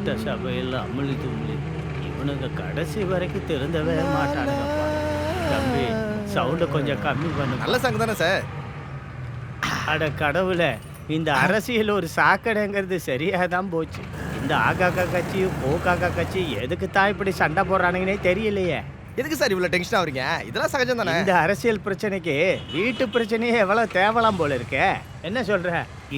சட்டசபையில் அமளி தும்ளி இவனுங்க கடைசி வரைக்கும் திருந்தவே மாட்டானுங்கப்பா. தம்பி சவுண்டை கொஞ்சம் கம்மி பண்ணு. நல்ல சாங் தானே சார்? அட கடவுளே இந்த அரசியல் ஒரு சாக்கடைங்கிறது சரியா தான் போச்சு. இந்த ஆகாக்கா கட்சியும் போகாக்கா கட்சி எதுக்கு தான் இப்படி சண்டை போடுறானுங்கன்னே தெரியலையே. எதுக்கு சார் இவ்வளோ டென்ஷன் ஆகுறீங்க இதெல்லாம் சகஜம் தானே? இந்த அரசியல் பிரச்சனைக்கு வீட்டு பிரச்சனையே எவ்வளவு தேவலாம் போல இருக்கே. என்ன சொல்ற?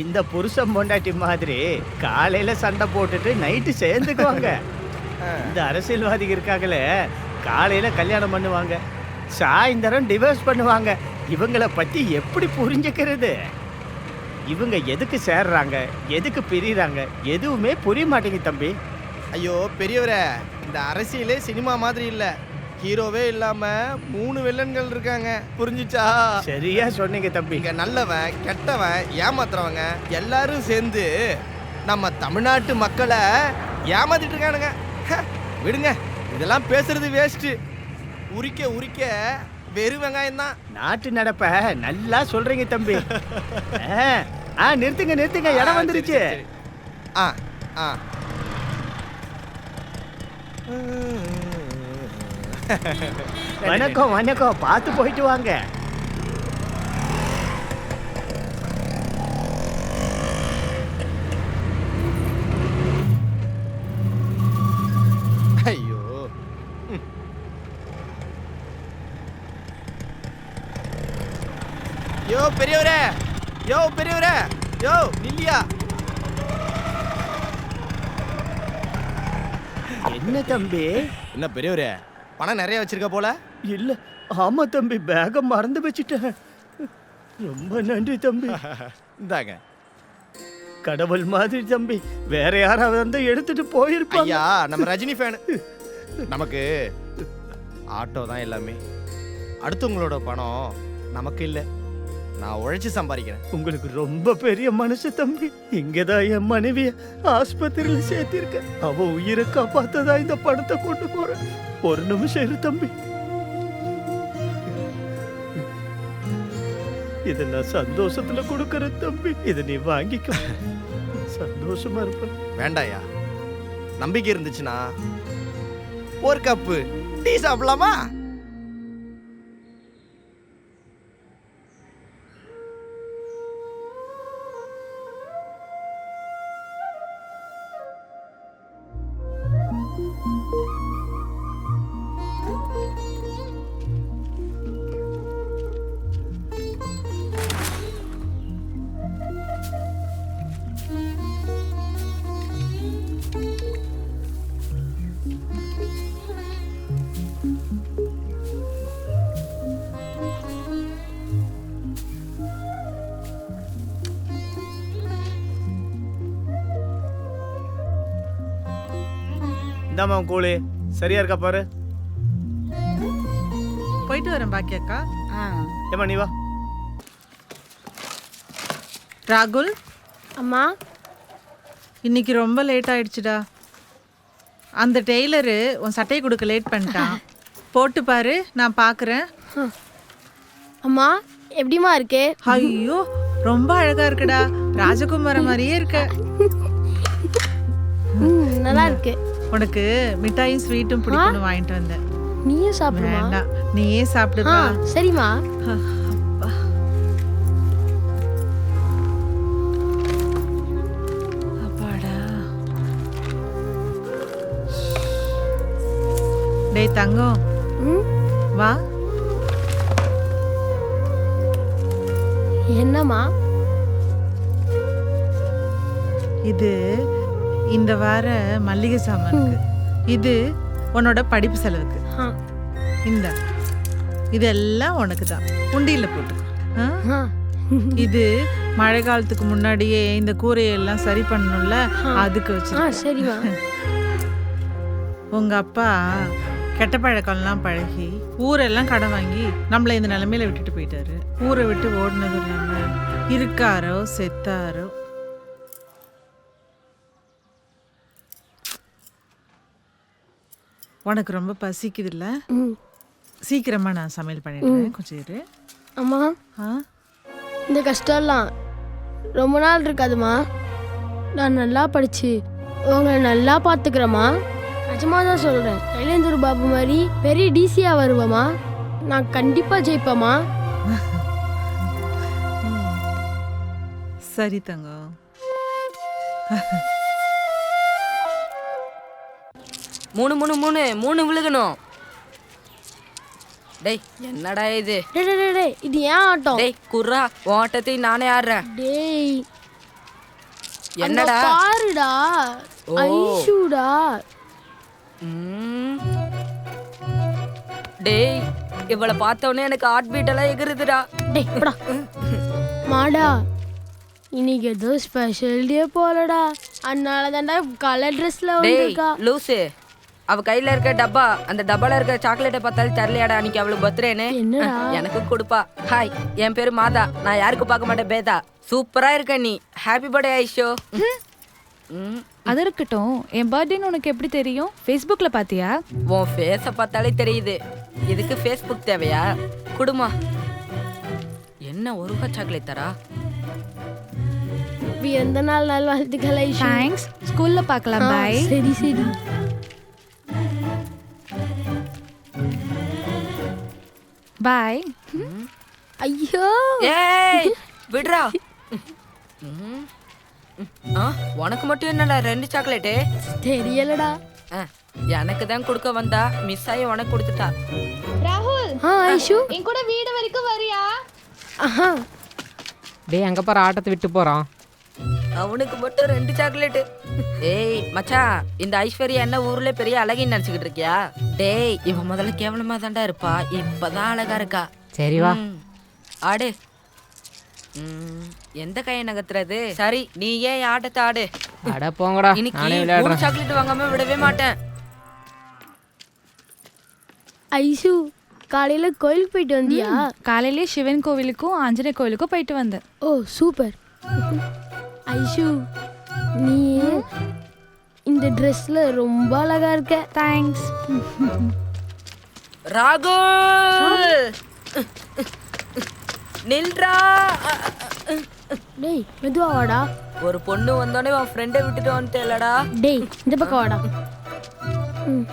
இந்த புருஷன் பொண்டாட்டி மாதிரி காலையில சண்டை போட்டுட்டு நைட்டு சேர்ந்துக்குவாங்க. இந்த அரசியல்வாதிகள் இருக்காங்களே காலையில கல்யாணம் பண்ணுவாங்க சாயந்தரம் டிவோர்ஸ் பண்ணுவாங்க. இவங்கள பத்தி எப்படி புரிஞ்சுக்கிறது? இவங்க எதுக்கு சேர்றாங்க? எதுக்கு பிரியறாங்க எதுவுமே புரிய மாட்டேங்குது தம்பி. ஐயோ பெரியவரே இந்த அரசியலே சினிமா மாதிரி இல்ல. ஹீரோவே இல்லாம மூணு வில்லன்கள் இருக்காங்க. புரிஞ்சுச்சா? சரியா சொன்னீங்க தம்பி. இங்க நல்லவன் கெட்டவன் ஏமாத்துறவங்க எல்லாரும் சேர்ந்து நம்ம தமிழ்நாட்டு மக்களை ஏமாத்திட்டு இருக்கானுங்க. விடுங்க. இதெல்லாம் பேசுறது வேஸ்ட் உரிக்க உரிக்க வெறும் வெங்காயம் தான். நாட்டு நடப்ப நல்லா சொல்றீங்க தம்பி. ஆ, ஆ நிறுத்துங்க நிறுத்துங்க. இடம் வந்துருச்சு. ஆ ஆ. வணக்கம் வணக்கம். பார்த்து போயிட்டு வாங்க. ஐயோ. யோ பெரியவரே. யோ பெரியவரே. யோ நில்லியா. என்ன தம்பி? என்ன பெரியவரே? பணம் நிறைய வச்சிருக்க போல? இல்ல ஆமா தம்பி பேக மறந்து வச்சுட்டேன். ரொம்ப நன்றி தம்பி. இந்தாங்க. கடவுள் மாதிரி தம்பி வேற யாராவது வந்து எடுத்துட்டு போயிருப்பாங்க. ஐயா நம்ம ரஜினி ஃபேனு நமக்கு ஆட்டோ தான் எல்லாமே. அடுத்தவங்களோட பணம் நமக்கு இல்லை. நான் உழைச்சி சம்பாதிக்கிறேன். உங்களுக்கு ரொம்ப பெரிய மனசு தம்பி. இங்கதான் என் மனைவிய ஆஸ்பத்திரியில சேர்த்திருக்கேன். அவ உயிரை காப்பாத்ததா இந்த பணத்தை கொண்டு போறேன். ஒரு நிமிஷம் இரு தம்பி. இத நான் சந்தோஷத்துல கொடுக்கறேன் தம்பி. இத நீ வாங்கிக்கோ. சந்தோஷமா இருப்ப. வேண்டாயா நம்பிக்கை இருந்துச்சுன்னா ஒரு கப்பு டீ சாப்பிடலாமா? இந்தாம்மா கூலி. சரியா இருக்கா பாரு? போயிட்டு வரேன் பாக்கியக்கா ஏமா நீ வா. ராகுல்? அம்மா. இன்னைக்கு ரொம்ப லேட் ஆயிடுச்சுடா. அந்த டெய்லரு உன் சட்டையை கொடுக்க லேட் பண்ணிட்டான். போட்டு பாரு நான் பார்க்குறேன் அம்மா எப்படிம்மா இருக்கு? ஐயோ ரொம்ப அழகா இருக்குடா. ராஜகுமார மாதிரியே இருக்க. நல்லா இருக்கு. உனக்கு மிட்டாயும் ஸ்வீட்டும் பிடிக்கும்னு வாங்கிட்டு வந்தேன். நீயும் சாப்பிடுமா? வேண்டாம். நீயே சாப்பிடுப்பா. சரிம்மா. டேய் தங்கம். வா. என்னம்மா? இது இந்த வார மல்லிகை சாமானுக்கு இது உன்னோட படிப்பு செலவுக்கு. இந்த. இதெல்லாம் உனக்கு தான். உண்டியில போட்டுக்கோ? ஆ? இது மழை காலத்துக்கு முன்னாடியே இந்த கூரையெல்லாம் சரி பண்ணணும்ல? அதுக்கு வச்சு உங்க அப்பா கெட்ட பழக்கம்லாம் பழகி ஊரெல்லாம் கடன் வாங்கி நம்மளை இந்த நிலைமையில விட்டுட்டு போயிட்டாரு. ஊரை விட்டு ஓடினது இல்லாம இருக்காரோ செத்தாரோ உனக்கு ரொம்ப பசிக்குதுல்ல? ம். சீக்கிரமா நான் சமையல் பண்ணிடுறேன். கொஞ்சம் இரு. அம்மா. ஆ? இந்த கஷ்டம்லாம் ரொம்ப நாள் இருக்காதுமா நான் நல்லா படிச்சு உங்களை நல்லா பார்த்துக்கிறேம்மா. நிஜமா தான் சொல்கிறேன் சைலேந்தர் பாபு மாதிரி பெரிய டிசியாக வருவேம்மா. நான் கண்டிப்பாக ஜெயிப்பேம்மா. சரி தங்கம். மூணு மூணு மூணு. மூணு விழுகணும். டேய் என்னடா இது? டே டே, டே டே இது ஏன் ஆட்டம்? டேய் குர்ரா உன் ஆட்டத்தை நானே ஆடுறேன். டேய். என்னடா? பாருடா. ஐஷுடா. டேய் இவளை பார்த்தோன்னே எனக்கு ஹார்ட் பீட் எல்லாம் எகுறுதுடா டேய் போடா. மாடா இன்னைக்கு ஏதோ ஸ்பெஷல் டே போலடா. அதனால தான்டா கலர் ட்ரெஸ்ல டேய் வந்திருக்கா. லூசு. அவ கையில இருக்க டப்பா அந்த டப்பால இருக்க சாக்லேட்டை பார்த்தாலும் தரலையாடா அன்னைக்கு அவளுக்கு பர்த்டேன்னு என்னடா? எனக்கு கொடுப்பா. ஹாய் என் பேரு மாதா. நான் யாருக்கும் பார்க்க மாட்டேன்? பேதா. சூப்பரா இருக்க நீ. Happy birthday Aisho. அது இருக்கட்டும். என் பர்த்டேன்னு உனக்கு எப்படி தெரியும்? ஃபேஸ்புக்கில் பார்த்தியா? உன் ஃபேஸை பார்த்தாலே தெரியுது. இதுக்கு ஃபேஸ்புக் தேவையா? குடுமா. என்ன ஒரு ரூபா சாக்லேட் தரா? எந்த நாள் நாள் வாழ்த்துக்கள் ஐஷு? தேங்க்ஸ் ஸ்கூலில் பார்க்கலாம். பாய் சரி சரி. பாய் ஐயோ ஏய் விடுறா ம். ஆ உனக்கு மட்டும் என்னடா ரெண்டு சாக்லேட்டு தெரியலடா ஆ, எனக்கு தான் கொடுக்க வந்தா மிஸ் ஆகி உனக்கு கொடுத்துட்டா ராகுல் ஐஷு என் கூட வீடு வரைக்கும் வரியா டேய் அங்கே பாரு ஆட்டத்தை விட்டு போகிறான் அவனுக்கு மட்டும் ரெண்டு சாக்லேட்டு. ஏய் மச்சான் இந்த ஐஸ்வர்யா என்ன ஊர்ல பெரிய அழகின்னு நினைச்சுக்கிட்டு இருக்கியா? டேய் இவன் முதல்ல கேவலமா தான்டா இருப்பா. இப்பதான் அழகா இருக்கா. சரி வா. ஆடு. எந்த கையை நகர்த்துறது? சரி நீ ஏன் ஆட்டத்தை ஆடு? அட போங்கடா. இன்னைக்கு சாக்லேட் வாங்காம விடவே மாட்டேன். ஐஷு காலையில கோயிலுக்கு போயிட்டு வந்தியா? காலையிலே சிவன் கோவிலுக்கும் ஆஞ்சநேய கோவிலுக்கும் போயிட்டு வந்தேன். ஓ சூப்பர். ஐஷு நீ இந்த ட்ரெஸ்ல ரொம்ப அழகா இருக்க. தேங்க்ஸ் ராகுல்! நில்றா! டேய் மெதுவா வாடா. ஒரு பொண்ணு வந்தோடனே உன் ஃப்ரெண்டை விட்டுட்டு வந்துட்டேலடா டேய் இந்த பக்கம் வாடா. ம்.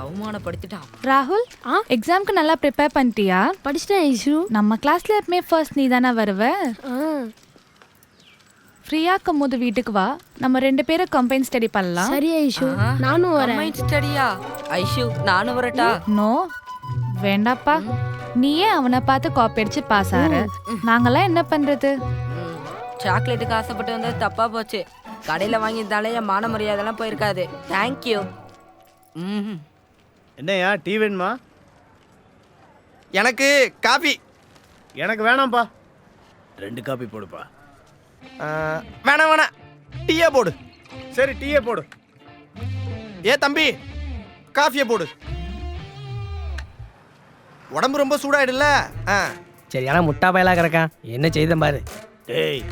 அவமானப்படுத்திட்டான் ராகுல் ஆ? எக்ஸாம்க்கு நல்லா ப்ரிப்பேர் பண்ணிட்டியா? படிச்சிட்டேன் ஐஷு. நம்ம கிளாஸ்ல எப்பவுமே ஃபர்ஸ்ட் நீ தானே வருவ? ஆ. ஃப்ரீயா இருக்கும் போது வீட்டுக்கு வா. நம்ம ரெண்டு பேரும் கம்பைன் ஸ்டடி பண்ணலாம். சரி ஐஷு. நானும் வரேன். கம்பைன் ஸ்டடியா ஐஷு நானும் வரட்டா? நோ வேண்டாப்பா. நீயே அவனை பார்த்து காப்பி அடிச்சு பாஸ் ஆற. நாங்கெல்லாம் என்ன பண்றது? சாக்லேட்டுக்கு ஆசைப்பட்டு வந்தது தப்பா போச்சு. கடையில வாங்கியிருந்தாலே என் மான மரியாதைலாம் போயிருக்காது. தேங்க்யூ ம் என்னய்யா டீ வேணுமா? எனக்கு காபி. எனக்கு வேணாம்ப்பா. ரெண்டு காப்பி போடுப்பா. வேணாம் வேணாம் டீயே போடு. சரி டீயே போடு. ஏ தம்பி காஃபியை போடு. உடம்பு ரொம்ப சூடாயிடுல? ஆ. சரியான முட்டா பயலாக கிடக்கான் என்ன செய்தேன் பாரு. டேய்.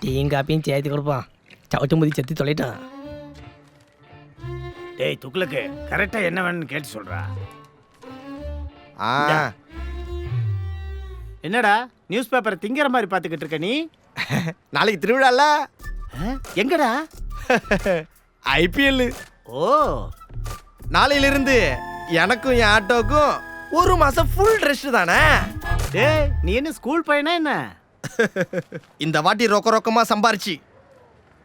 டீயும் காப்பியும் சேர்த்து கொடுப்பான். சவுச்சு முதி செத்து தொலைட்டான். டேய் துக்ளுக்கு கரெக்டா என்ன வேணும்னு கேட்டு சொல்றா. ஆ. என்னடா நியூஸ் பேப்பரை திங்கிற மாதிரி பார்த்துக்கிட்டு இருக்க நீ? நாளைக்கு திருவிழால? எங்கடா? ஐபிஎல் ஓ. நாளையிலிருந்து எனக்கும் என் ஆட்டோக்கும் ஒரு மாசம் ஃபுல் ரெஸ்ட் தானே? டேய் நீ என்ன ஸ்கூல் பையனா என்ன? இந்த வாட்டி ரொக்க ரொக்கமா சம்பாரிச்சு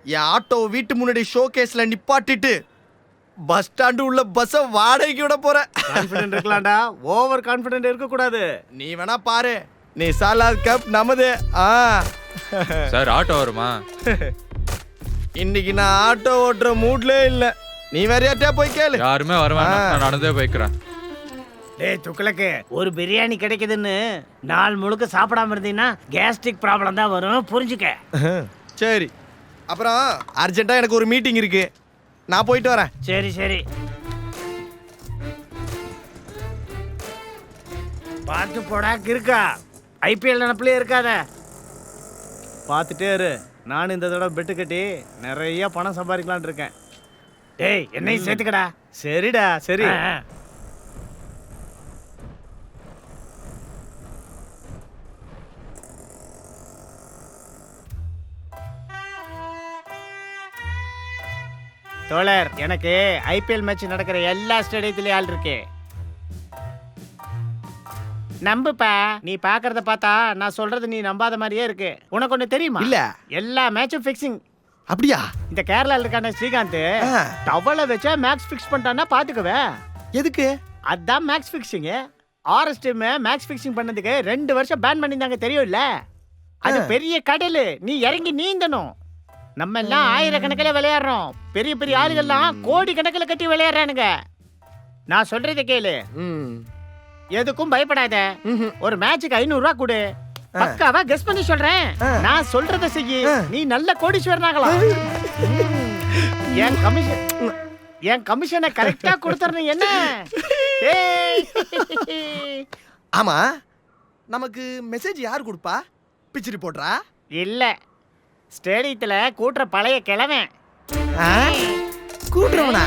என் ஆட்டோ வீட்டு முன்னாடி ஷோ கேஸ்ல நிப்பாட்டிட்டு பஸ் ஸ்டாண்டு உள்ள பஸ்ஸை வாடகைக்கு விட கான்ஃபிடென்ட் இருக்கலாம்டா. ஓவர் கான்ஃபிடென்ட் இருக்க கூடாது நீ வேணா பாரு. நீ சாலாத் கப் நமது ஆ. சார் ஆட்டோ வருமா? இன்னைக்கு நான் ஆட்டோ ஓட்டுற மூட்ல இல்ல. நீ வேற யார்ட்டயா போய் கேளு. யாருமே வருவாங்க ஆ. நான் நடந்தே போய்க்கிறேன். டேய் துக்ளக்கு ஒரு பிரியாணி கிடைக்குதுன்னு நாள் முழுக்க சாப்பிடாம இருந்தீங்கன்னா கேஸ்ட்ரிக் ப்ராப்ளம் தான் வரும். புரிஞ்சுக்க. சரி. அப்புறம் அர்ஜென்ட்டா எனக்கு ஒரு மீட்டிங் இருக்கு. நான் போயிட்டு வரேன். சரி சரி. பார்த்து போடா இருக்கா ஐபிஎல் நினப்பிலே இருக்காத. பார்த்துட்டே இரு. நான் இந்த தடவை பெட்டு கட்டி நிறைய பணம் சம்பாதிக்கலாம்னு இருக்கேன். டேய் என்னையும் சேர்த்துக்கடா. சரிடா சரி. தோழர் எனக்கு ஐபிஎல் மேட்ச் நடக்கிற எல்லா ஸ்டேடியத்திலயும் ஆள் இருக்கு. நம்புப்பா. நீ பாக்குறத பார்த்தா நான் சொல்றது நீ நம்பாத மாதிரியே இருக்கு. உனக்கு ஒண்ணு தெரியுமா? இல்ல. எல்லா மேட்சும் ஃபிக்ஸிங் அப்படியா? இந்த கேரளால இருக்கான ஸ்ரீகாந்த் டவலை வச்சா மேக்ஸ் ஃபிக்ஸ் பண்ணிட்டான்னா பாத்துக்குவேன் எதுக்கு? அதான் match fixing RS team match fixing பண்ணதுக்கு ரெண்டு வருஷம் பேன் பண்ணியிருந்தாங்க தெரியும்ல? அது பெரிய கடல். நீ இறங்கி நீந்தணும். நம்ம எல்லாம் ஆயிரக்கணக்கில் விளையாடுறோம். பெரிய பெரிய ஆளுகள்லாம் கோடி கணக்கில் கட்டி விளையாடுறானுங்க. நான் சொல்றதை கேளு. ம், எதுக்கும் பயப்படாத. ஒரு மேட்சுக்கு ஐநூறு ரூபா கொடு பக்காவா கெஸ் பண்ணி சொல்றேன். நான் சொல்றத செய்யி. நீ நல்ல கோடீஸ்வரன் ஆகலாம் என் கமிஷன் என் கமிஷனை கரெக்டா கொடுத்துறேன் என்ன? ஆமா. நமக்கு மெசேஜ் யார் கொடுப்பா? பிச்சரி போடுறா? இல்ல. ஸ்டேடியத்துல கூட்டுற பழைய கிழவன். கூட்டுறவனா?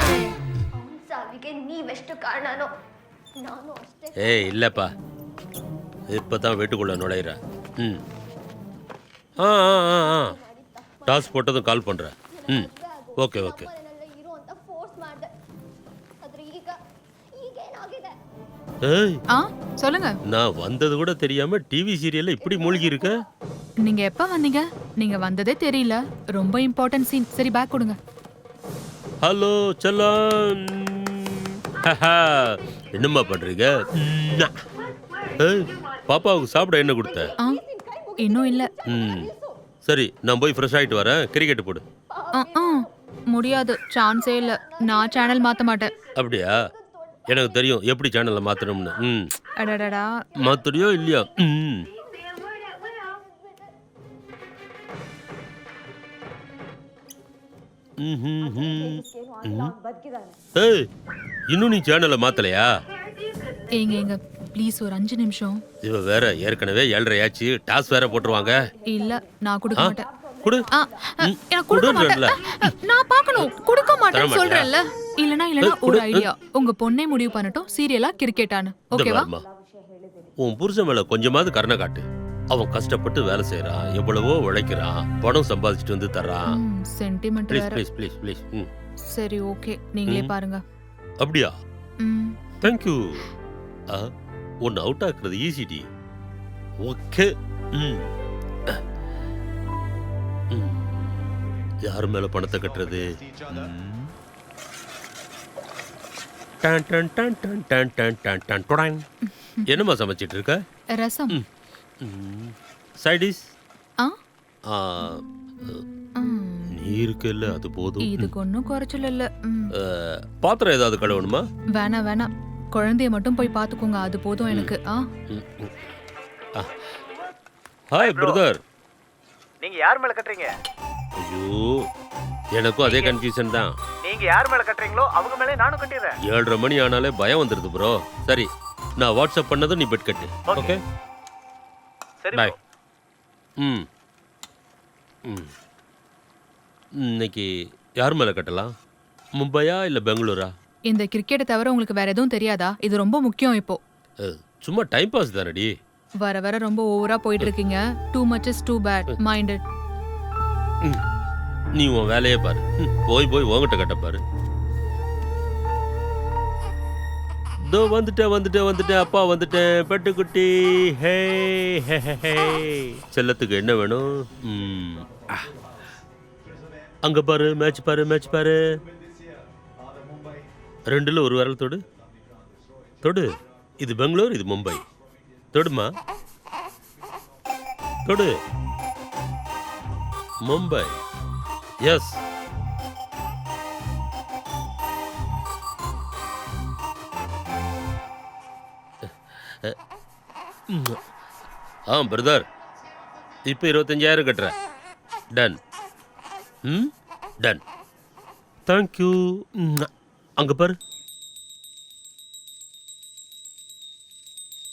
நீ வெஸ்ட் காரணம். ஏய் இல்லைப்பா. இப்போ தான் வீட்டுக்குள்ளே நுழையிற ம். ஆ ஆ ஆ ஆ. டாஸ் போட்டதும் கால் பண்ணுறேன் ம். ஓகே ಓಕೆ ஆ சொல்லுங்க. நான் வந்தது கூட தெரியாம டிவி சீரியல்ல இப்படி மூழ்கி இருக்க? நீங்க எப்ப வந்தீங்க? நீங்க வந்ததே தெரியல. ரொம்ப இம்பார்ட்டன்ட் சீன் சரி பேக் கொடுங்க. ஹலோ செல்லம். என்னம்மா பண்றீங்க? பாப்பாவுக்கு சாப்பிட என்ன கொடுத்த? இன்னும் இல்ல. சரி நான் போய் ஃப்ரெஷ் ஆயிட்டு வரேன். கிரிக்கெட் போடு. முடியாது. சான்ஸே இல்ல. நான் சேனல் மாத்த மாட்டேன். அப்படியா? எனக்கு தெரியும். எப்படி சேனலை மாத்தணும்னு. ம். அடடடா. மாத்துறியோ இல்லையா. ம். ஏய் இன்னும் நீ சேனலை மாத்தலையா? ஏங்க ஏங்க ப்ளீஸ் ஒரு அஞ்சு நிமிஷம். இவ வேற ஏற்கனவே ஏழரை ஆச்சு டாஸ் வேற போட்டுருவாங்க. இல்ல நான் கொடுக்க? மாட்டேன். குடு. ஆ, ம், எனக்கு கொடுக்க மாட்டேன். கொடுன்றேன்ல. அ, அ, நான் பார்க்கணும். கொடுக்க மாட்டேன்னு மாட்டியா? சொல்றேன்ல. இல்லனா இல்லனா ஒரு. ஐடியா உங்க பொண்ணே முடிவு பண்ணட்டும். சீரியலா கிரிக்கெட்டானு. இந்த ஓகேவா? பாரும்மா. உன் புருஷன் மேல கொஞ்சமாவது கருணை காட்டு. அவன் கஷ்டப்பட்டு வேலை செய்யறான் எவ்வளவோ உழைக்கிறான் பணம் சம்பாதிச்சுட்டு வந்து தர்றான். சென்டிமெண்ட் ப்ளீஸ் வேற. ப்ளீஸ் ப்ளீஸ் ப்ளீஸ் ம். சரி ஓகே நீங்களே. பாருங்க. அப்படியா? தேங்க்யூ உன்னை அவுட் ஆக்குறது ஈஸிடி ஓகே ம். யார் மேல பணத்தை கட்டுறது? என்னம்மா சமைச்சிட்டு இருக்க? ரசம். சைடிஸ் ஆ இருக்குல்ல அது போதும். இதுக்கு ஒன்றும் குறைச்சல் இல்ல. ம். அஹ், பாத்திரம் ஏதாவது கழுவணுமா? வேணாம் வேணாம் குழந்தைய மட்டும் போய் பார்த்துக்கோங்க அது போதும் எனக்கு. ஆ. ஹாய் பிரதர் நீங்க யார் மேல கட்டுறீங்க? ஐயோ எனக்கும் அதே கன்ஃபியூஷன் தான். நீங்க யார் மேல கட்டுறீங்களோ அவங்க மேலே நானும் கட்டிடுறேன். ஏழரை மணி ஆனாலே பயம் வந்துடுது ப்ரோ சரி நான் வாட்ஸ்அப் பண்ணதும் நீ பெட் கட்டு. ஓகே சரி பாய் ம். ம். இன்னைக்கு யார் மேலே கட்டலாம்? மும்பையா இல்லை பெங்களூரா? இந்த கிரிக்கெட்டை தவிர உங்களுக்கு வேற எதுவும் தெரியாதா? இது ரொம்ப முக்கியம் இப்போ. அஹ், சும்மா டைம் பாஸ் தானடி? வர வர ரொம்ப ஓவரா போயிட்டு இருக்கீங்க. Too much is too bad minded நீ உன் வேலையே பாரு. ம், போய் போய் உன்கிட்ட கட்ட பாரு. இதோ வந்துட்டேன் வந்துட்டேன் வந்துட்டேன். அப்பா வந்துட்டேன். பெட்டுக்குட்டி. ஹே ஹே, ஹே, ஹே. செல்லத்துக்கு என்ன வேணும்? ம், ஆ. அங்க பாரு மேட்ச் பாரு மேட்ச் பாரு. ரெண்டுல ஒரு விரல் தொடு. தொடு. இது பெங்களூர் இது மும்பை. தொடுமா? தொடு. மும்பை. எஸ் ஆ பிரதர் இப்போ இருபத்தஞ்சாயிரம் கட்டுறேன். டன் ம்? டன் தேங்க்யூ அங்கே பாரு.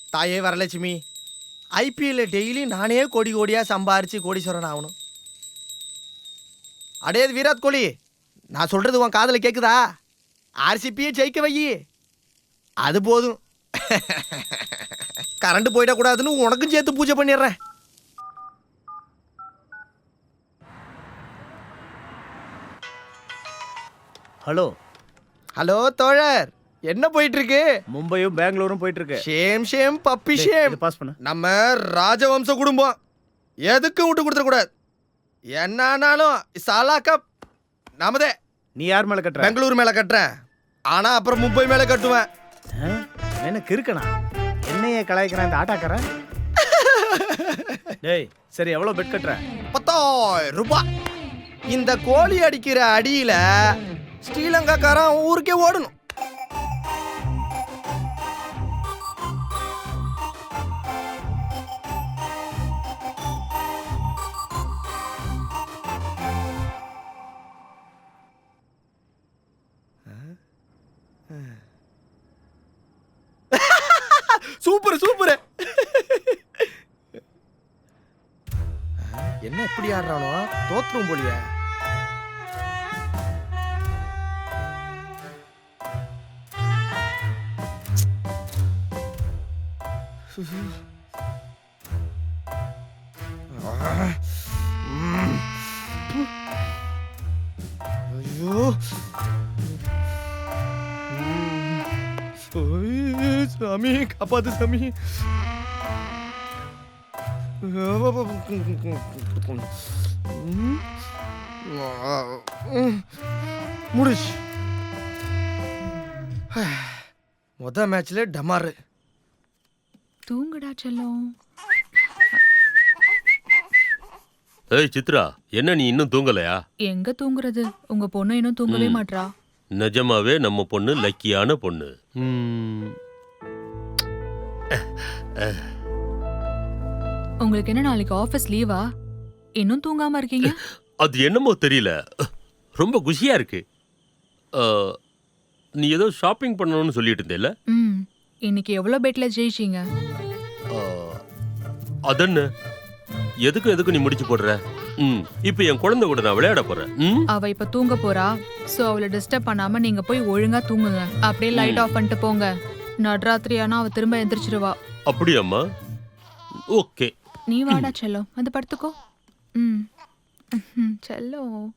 தாயே வரலட்சுமி ஐபிஎல்ல டெய்லி நானே கோடி கோடியா சம்பாரிச்சு கோடீஸ்வரன் ஆகணும். அடே இது விராட் கோலி நான் சொல்றது உன் காதுல கேக்குதா? ஆர்சிபியே ஜெயிக்க வை. அது போதும். கரண்ட் போயிடக்கூடாதுன்னு உனக்கும் சேர்த்து பூஜை பண்ணிடுறேன். ஹலோ. ஹலோ தோழர் என்ன போயிட்டு இருக்கு மும்பையும் பெங்களூரும் போயிட்டு இருக்கு shame shame puppy shame. Pass பண்ணு. நம்ம ராஜவம்ச குடும்பம். எதுக்கும் விட்டு கொடுத்துட கூடாது. என்ன ஆனாலும் சாலாக்கா நாமதே. நீ யார் மேல கட்டுற? பெங்களூர் மேல கட்டுறேன். ஆனா அப்புறம் மும்பை மேல கட்டுவேன்? எனக்கு இருக்கனா என்னையே கலாய்க்கிறான் இந்த ஆட்டாக்காரன்? டேய் சரி எவ்வளவு பெட் கட்டுற? பத்தாயிரம் ரூபாய். இந்த கோழி அடிக்கிற அடியில ஸ்ரீலங்காக்காரன் ஊருக்கே ஓடணும். Super super. என்ன எப்படி ஆடுறானோ? தோத்துரும் போலியா. ஐயோ ஐயோ, சாமி காப்பாத்து சாமி. முடிச்சு முத மேட்ச்ல டமாரு. தூங்குடா செல்லம். ஏய் சித்ரா என்ன நீ இன்னும் தூங்கலையா? எங்க தூங்குறது? உங்க பொண்ணு இன்னும் தூங்கவே மாட்றா. நிஜமாவே நம்ம பொண்ணு லக்கியான பொண்ணு. ம், உங்களுக்கு என்ன நாளைக்கு ஆபீஸ் லீவா இன்னும் தூங்காம இருக்கீங்க? அது என்னமோ தெரியல. ரொம்ப குஷியா இருக்கு. நீ ஏதோ ஷாப்பிங் பண்ணணும்னு சொல்லிட்டு இருந்தேல ம். இன்னைக்கு எவ்வளவு பெட்ல ஜெயிச்சீங்க? அதென்ன? எதுக்கு எதுக்கு நீ முடிச்சு போடுற? ம் இப்போ என் குழந்தை கூட நான் விளையாட போறேன். ம்? அவ இப்ப தூங்க போறா. சோ அவளை டிஸ்டர்ப் பண்ணாம நீங்க போய் ஒழுங்கா தூங்குங்க. அப்படியே லைட் ஆஃப் பண்ணிட்டு போங்க. நடுராத்திரி ஆனா அவ திரும்ப எந்திரிச்சிருவா. அப்படியாம்மா? ஓகே. நீ வாடா செல்லம். வந்து படுத்துக்கோ. ம் செல்லம்.